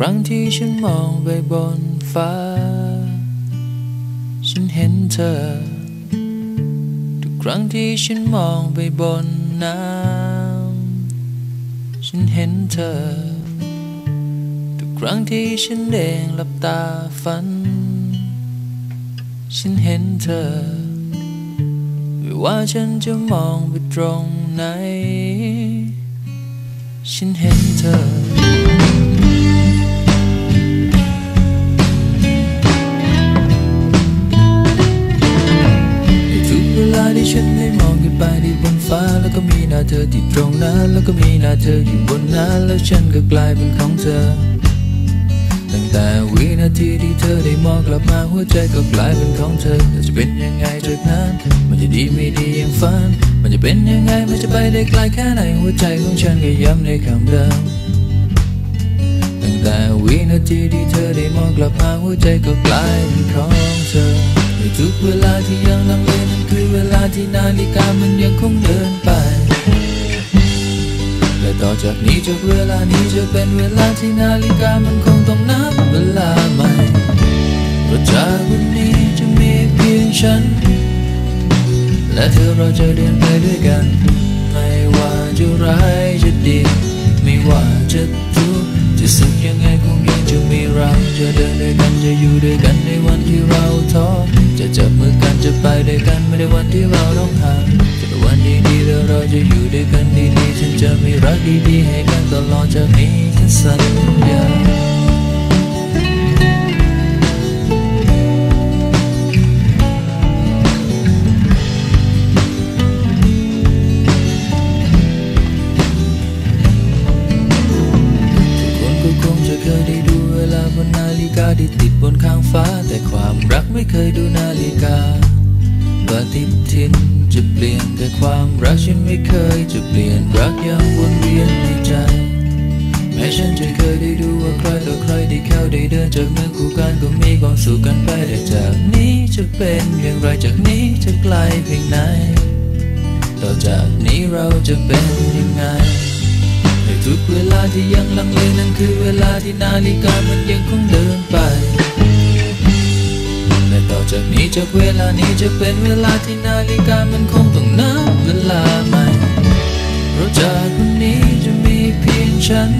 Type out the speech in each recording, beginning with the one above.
ครั้งที่ฉันมองไปบนฟ้า ฉันเห็นเธอ ทุกครั้งที่ฉันมองไปบนน้ำ ฉันเห็นเธอ ทุกครั้งที่ฉันเองหลับตาฝัน ฉันเห็นเธอ ไม่ว่าฉันจะมองไปตรงไหน ฉันเห็นเธอ นฟ้าแล้วก็มีหน้าเธอที่ตรงนั้นแล้วก็มีหน้าเธออยู่บนนั้นแล้วฉันก็กลายเป็นของเธอ ตั้งแต่วินาทีที่เธอได้มองกลับมาหัวใจก็กลายเป็นของเธอแต่จะเป็นยังไงจากนั้นมันจะดีไม่ดีอย่างฝัน มันจะเป็นยังไงมันจะไปได้ไกลแค่ไหนหัวใจของฉันก็ย้ำในคำเดิมตั้งแต่วินาทีที่เธอได้มองกลับมาหัวใจก็กลายเป็นของเธอ ทุกเวลาที่ยังลังเลนั่นคือเวลาที่นาฬิกามันยังคงเดินไป และต่อจากนี้จากเวลานี้จะเป็นเวลาที่นาฬิกามันคงต้องนับเวลาใหม่เพราะจากวันนี้จะมีเพียงฉัน และเธอเราจะเดินไปด้วยกัน ไม่ว่าจะร้ายจะดี ไม่ว่าจะทุกข์จะสุขยังไงคงยังจะมีเราจะเดินด้วยกันจะอยู่ด้วยกัน ที่เราต้องห่างจะวันดีๆแล้วเราจะอยู่ด้วยกันดีๆฉันจะมีรักดีๆให้กันตลอดจากนี้ฉันสัญญาทุกคนก็คงจะเคยได้ดูเวลาบนนาฬิกาที่ติดบนข้างฟ้า แต่ความรักไม่เคยดูนาฬิกา ปฏิทินจะเปลี่ยนแต่ความรักฉันไม่เคยจะเปลี่ยนรักยังวนเวียนในใจ แม้ฉันจะเคยได้ดูว่าใครต่อใครที่เข้าได้เดินจากมือคู่กันก็มีความสุขกันไปแต่จากนี้จะเป็นอย่างไรจากนี้จะไกลเพียงไหน ต่อจากนี้เราจะเป็นยังไงในทุกเวลาที่ยังลังเลนั่นคือเวลาที่นาฬิกามันยังคงเดินไป จากเวลานี้จะเป็นเวลาที่นาฬิกามันคงต้องนับเวลาใหม่เพราะจากวันนี้จะมีเพียงฉัน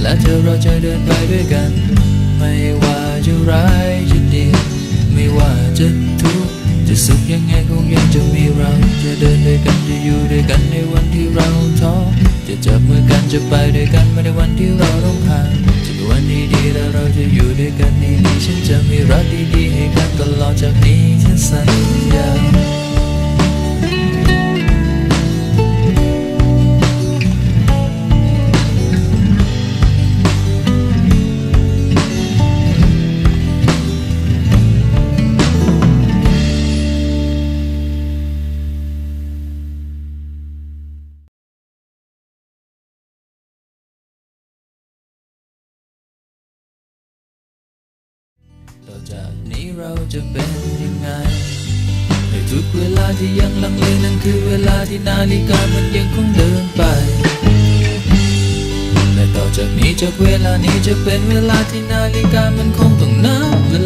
และเธอเราจะเดินไปด้วยกัน ไม่ว่าจะร้ายจะดี ไม่ว่าจะทุกข์จะสุขยังไงคงยังจะมีเรา จะเดินด้วยกันจะอยู่ด้วยกันในวันที่เราท้อจะจับมือกันจะไปด้วยกันไม่ในวันที่เราต้องห่างจะเป็นวันดีๆแล้วเราจะอยู่ด้วยกันดีๆฉันจะมีรัก นี้ฉั เราจะเป็นยังไงในทุกเวลาที่ยังลังเลนั่นคือเวลาที่นาฬิกามันยังคงเดินไปและต่อจากนี้จากเวลานี้จะเป็นเวลาที่นาฬิกามันคงต้องนับเวลา